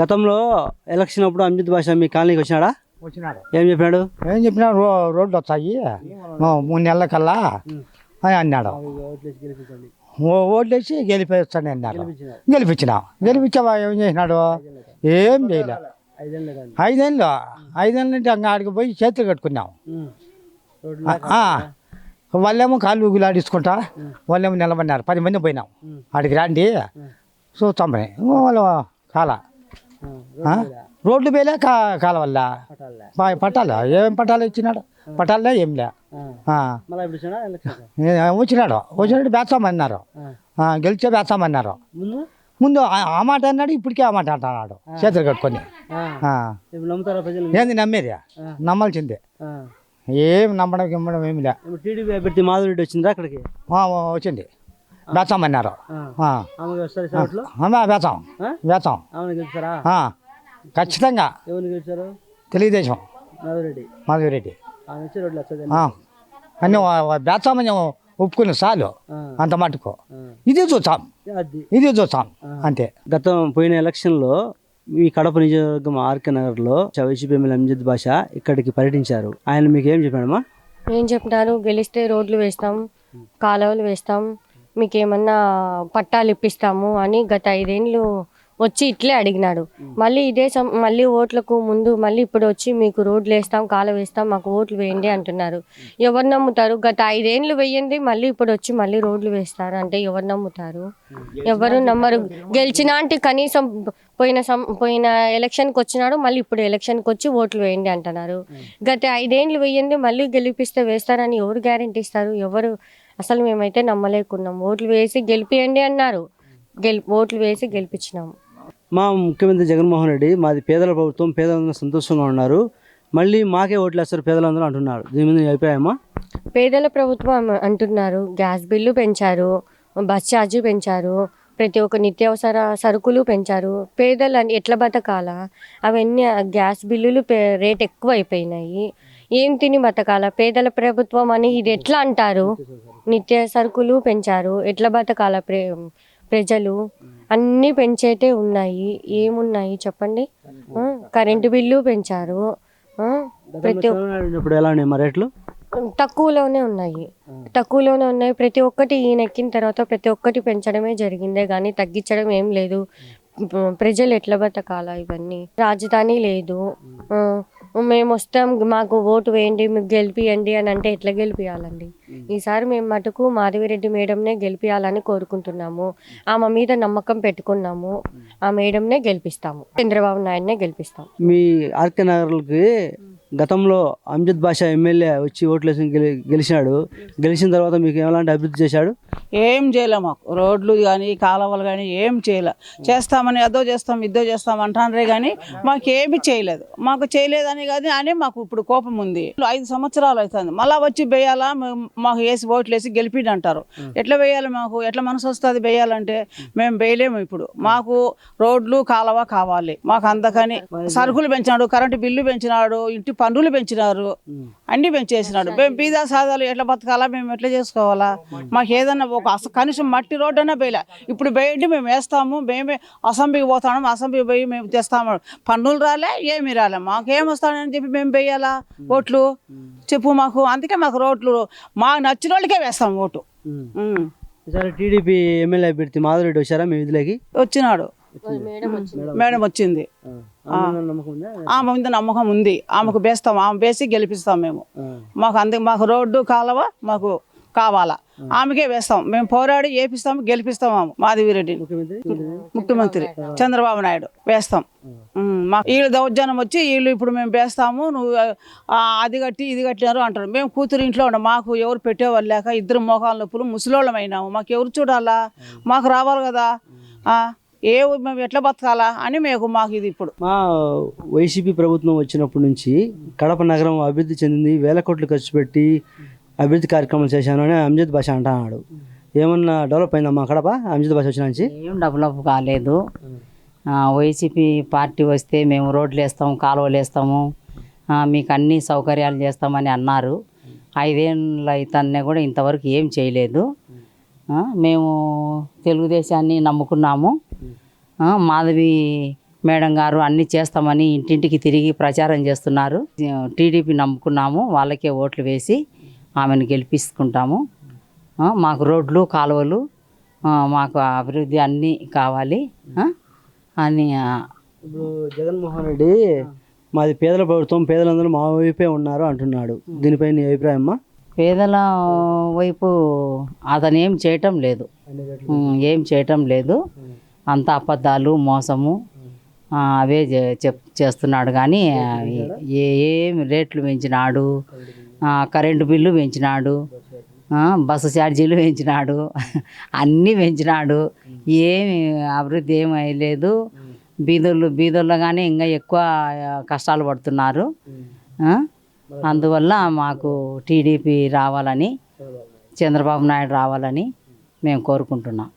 గతంలో ఎలక్షన్ అప్పుడు అంజిత్ భాష మీ కాలనీకి వచ్చినాడా? వచ్చినాడు. ఏం చెప్పినాడు? ఏం చెప్పినా రో రోడ్లు ఓ మూడు నెలల కల్లా అని అన్నాడు. ఓ ఓట్లు వేసి గెలిపేస్తాను అన్నాడు గెలిపించినా. గెలిపించావా ఏం చేసినాడు? ఏం చేయలే. ఐదేళ్ళు. ఐదేళ్ళ అంగ ఆడికి పోయి చేతులు కట్టుకున్నాం. వాళ్ళేమో కాళ్ళు ఊగులాడించుకుంటా వాళ్ళేమో నిలబడినారు. పది మంది పోయినాం. ఆడికి రాండి. చూస్తామని వాళ్ళు కాల? రోడ్లు పోయలే కా కాల వల్ల ప- పట్టాలు? ఏం పట్టాలు ఇచ్చినాడు? పట్టాలే ఏం లే. వచ్చినాడు. వచ్చినట్టు ఆ, గెలిచే బేస్తామన్నారు ముందు? ముందు ఆ- మాట అన్నాడు ఇప్పటికే ఆ మాట అంటున్నాడు. చేతులు కట్టుకొని. ఏంది నమ్మేది? నమ్మాల్సిందే. ఏం నమ్మడం గిమ్మడం ఏమి లే. టీడీపీ అభ్యర్థి మాధురెడ్డి వచ్చిందా అక్కడికి? వచ్చింది. ఆమెను గెలుస్తారా ఆ. ఖచ్చితంగా. తెలుగుదేశం. మాధవిరెడ్డి. అన్నీ బేస్తామని ఒప్పుకుని చాలు. అంత మటుకు. ఇది చూస్తాం ఇది చూస్తాం అంతే. గతం పోయిన ఎలక్షన్లో ఈ కడప నియోజకవర్గం ఆర్కే నగర్లో వైసీపీ ఎమ్మెల్యే అంజిత్ భాష ఇక్కడికి పర్యటించారు. ఆయన మీకు ఏం చెప్పాడమ్మా? ఏం చెప్తున్నారు గెలిస్తే రోడ్లు వేస్తాం కాలువలు వేస్తాం మీకు ఏమన్నా పట్టాలు ఇప్పిస్తాము అని గత ఐదేళ్ళు వచ్చి ఇట్లే అడిగినాడు. మళ్ళీ ఇదే సం మళ్ళీ ఓట్లకు ముందు మళ్ళీ ఇప్పుడు వచ్చి మీకు రోడ్లు వేస్తాం కాలువ వేస్తాం మాకు ఓట్లు వేయండి అంటున్నారు. ఎవరు నమ్ముతారు? గత ఐదేళ్ళు వేయండి మళ్ళీ ఇప్పుడు వచ్చి మళ్ళీ రోడ్లు వేస్తారు అంటే ఎవరు నమ్ముతారు? ఎవరు నమ్మరు? గెలిచినా అంటే కనీసం పోయిన సం పోయిన ఎలక్షన్కి వచ్చినాడు మళ్ళీ ఇప్పుడు ఎలక్షన్కి వచ్చి ఓట్లు వేయండి అంటున్నారు. గత ఐదేళ్ళు వేయండి మళ్ళీ గెలిపిస్తే వేస్తారని ఎవరు గ్యారెంటీ ఇస్తారు? ఎవరు అసలు మేమైతే నమ్మలేకున్నాం. ఓట్లు వేసి గెలిపియండి అన్నారు. గెలి ఓట్లు వేసి గెలిపించినాము మా ముఖ్యమంత్రి జగన్మోహన్ రెడ్డి మాది పేదల ప్రభుత్వం పేదలందరూ సంతోషంగా ఉన్నారు. మళ్ళీ మాకే ఓట్లు వేస్తారు పేదలందరూ అంటున్నారు. దీని మీద అభిప్రాయమా? పేదల ప్రభుత్వం అంటున్నారు. గ్యాస్ బిల్లు పెంచారు బస్ ఛార్జీ పెంచారు ప్రతి ఒక్క నిత్యావసర సరుకులు పెంచారు. పేదలు ఎట్లా బతకాలా? అవన్నీ గ్యాస్ బిల్లులు రేట్ ఎక్కువ అయిపోయినాయి ఏం తిని బతకాలా? పేదల ప్రభుత్వం అని ఇది ఎట్లా అంటారు? నిత్య సరుకులు పెంచారు. ఎట్లా బతకాల ప్రే ప్రజలు? అన్నీ పెంచేటే ఉన్నాయి. ఏమున్నాయి చెప్పండి? కరెంటు బిల్లు పెంచారు. ప్రతి ఎలా ఉన్నాయి రేట్లు? తక్కువలోనే ఉన్నాయి. తక్కువలోనే ఉన్నాయి. ప్రతి ఒక్కటి ఈయన ఎక్కిన తర్వాత ప్రతి ఒక్కటి పెంచడమే జరిగిందే కానీ తగ్గించడం ఏం లేదు. ప్రజలు ఎట్లా బతకాలా ఇవన్నీ? రాజధాని లేదు. మేము వస్తాం మాకు ఓటు వేయండి మీకు గెలిపియండి అని అంటే ఎట్లా గెలిపియాలండి? ఈసారి మేము మటుకు మాధవిరెడ్డి మేడంనే గెలిపియాలని కోరుకుంటున్నాము. ఆమె మీద నమ్మకం పెట్టుకున్నాము. ఆ మేడంనే గెలిపిస్తాము. చంద్రబాబు నాయుడునే గెలిపిస్తాం. మీ ఆర్కే నగర్కి గతంలో అంజిత్ భాష ఎమ్మెల్యే వచ్చి ఓట్లు వేసి గెలి గెలిచినాడు. గెలిచిన తర్వాత మీకు ఎలాంటి అభివృద్ధి చేశాడు? ఏం చేయలే మాకు. రోడ్లు కానీ కాలువలు కానీ ఏం చేయలే. చేస్తామని అదో చేస్తాం ఇదో చేస్తాం అంటారే కానీ మాకు ఏమి చేయలేదు. మాకు చేయలేదని కానీ అని మాకు ఇప్పుడు కోపం ఉంది. ఐదు సంవత్సరాలు అవుతుంది మళ్ళా వచ్చి వేయాలా మాకు వేసి ఓట్లు వేసి గెలిపిడి అంటారు ఎట్లా వేయాలి మాకు? ఎట్లా మనసు వస్తుంది వేయాలంటే మేము వేయలేము ఇప్పుడు. మాకు రోడ్లు కాలువ కావాలి. మాకు అందుకని సరుకులు పెంచినాడు కరెంటు బిల్లు పెంచినాడు ఇంటి పన్నులు పెంచినారు. అన్ని పెంచేసినాడు. మేము బీదా సాదాలు ఎట్లా బతకాలా? మేము ఎట్లా చేసుకోవాలా? మాకు ఏదన్నా ఒక అస కనీసం మట్టి రోడ్డు అన్నా వేయలే ఇప్పుడు వేయండి మేము వేస్తాము మేమే అసెంబ్లీకి పోతాము అసెంబ్లీకి పోయి మేము తెస్తాము. పన్నులు రాలే ఏమి రాలే. మాకేం వస్తాడని చెప్పి మేము వేయాలా ఓట్లు? చెప్పు మాకు. అందుకే మాకు రోడ్లు మాకు నచ్చిన వాళ్ళకే వేస్తాం ఓటు. ఈసారి టీడీపీ ఎమ్మెల్యే అభ్యర్థి మాధురెడ్డి వచ్చారా మీ విధులకి వచ్చినాడు. మేడం వచ్చింది. ఆమె మీద నమ్మకం ఉంది? ఆమెకు వేస్తాం ఆమె వేసి గెలిపిస్తాం మేము. మాకు అందుకు మాకు రోడ్డు కాలువ మాకు కావాలా? ఆమెకే వేస్తాం. మేము పోరాడి ఏపిస్తాము గెలిపిస్తాము ఆమె. ముఖ్యమంత్రి. చంద్రబాబు నాయుడు. వేస్తాం. మా వీళ్ళు దౌర్జన్యం వచ్చి వీళ్ళు ఇప్పుడు మేము వేస్తాము నువ్వు అది కట్టి ఇది కట్టినారు అంటారు. మేము కూతురు ఇంట్లో ఉన్నాం మాకు ఎవరు పెట్టేవాళ్ళు లేక ఇద్దరు మోకాల నొప్పులు ముసలోళ్ళమైనాము. మాకు ఎవరు చూడాలా? మాకు రావాలి కదా? ఏ మేము ఎట్లా బతకాలా? అని మేము మాకు ఇది ఇప్పుడు. మా వైసీపీ ప్రభుత్వం వచ్చినప్పటి నుంచి కడప నగరం అభివృద్ధి చెందింది. వేల కోట్లు ఖర్చు పెట్టి అభివృద్ధి కార్యక్రమాలు చేశాను అని అంజిత్ భాష అంటున్నాడు. ఏమన్నా డెవలప్ అయిందమ్మా కడప? అంజిత్ భాష వచ్చిన నుంచి? ఏం డెవలప్ కాలేదు. వైసీపీ పార్టీ వస్తే మేము రోడ్లు వేస్తాం కాలువలు వేస్తాము మీకు అన్ని సౌకర్యాలు చేస్తామని అన్నారు. ఐదేళ్ళ అయితేనే కూడా ఇంతవరకు ఏం చేయలేదు. మేము తెలుగుదేశాన్ని నమ్ముకున్నాము. మాధవి మేడం గారు అన్నీ చేస్తామని ఇంటింటికి తిరిగి ప్రచారం చేస్తున్నారు. టీడీపీ నమ్ముకున్నాము వాళ్ళకే ఓట్లు వేసి ఆమెను గెలిపించుకుంటాము మాకు రోడ్లు కాలువలు మాకు అభివృద్ధి అన్నీ కావాలి. అని ఇప్పుడు జగన్మోహన్ రెడ్డి మాది పేదల ప్రభుత్వం పేదలందరూ మా వైపే ఉన్నారు అంటున్నాడు. దీనిపై నీ అభిప్రాయం పేదల వైపు అతను ఏం చేయటం లేదు. ఏం చేయటం లేదు. అంత అబద్ధాలు మోసము అవే చెప్ చేస్తున్నాడు. కానీ ఏ- ఏం రేట్లు పెంచినాడు? కరెంటు బిల్లు పెంచినాడు. బస్సు ఛార్జీలు పెంచినాడు. అన్నీ పెంచినాడు. ఏమి అభివృద్ధి ఏమీ లేదు. బీదోళ్ళు బీదోళ్ళు కానీ ఇంకా ఎక్కువ కష్టాలు పడుతున్నారు. అందువల్ల మాకు టీడీపీ రావాలని చంద్రబాబు నాయుడు రావాలని మేము కోరుకుంటున్నాం.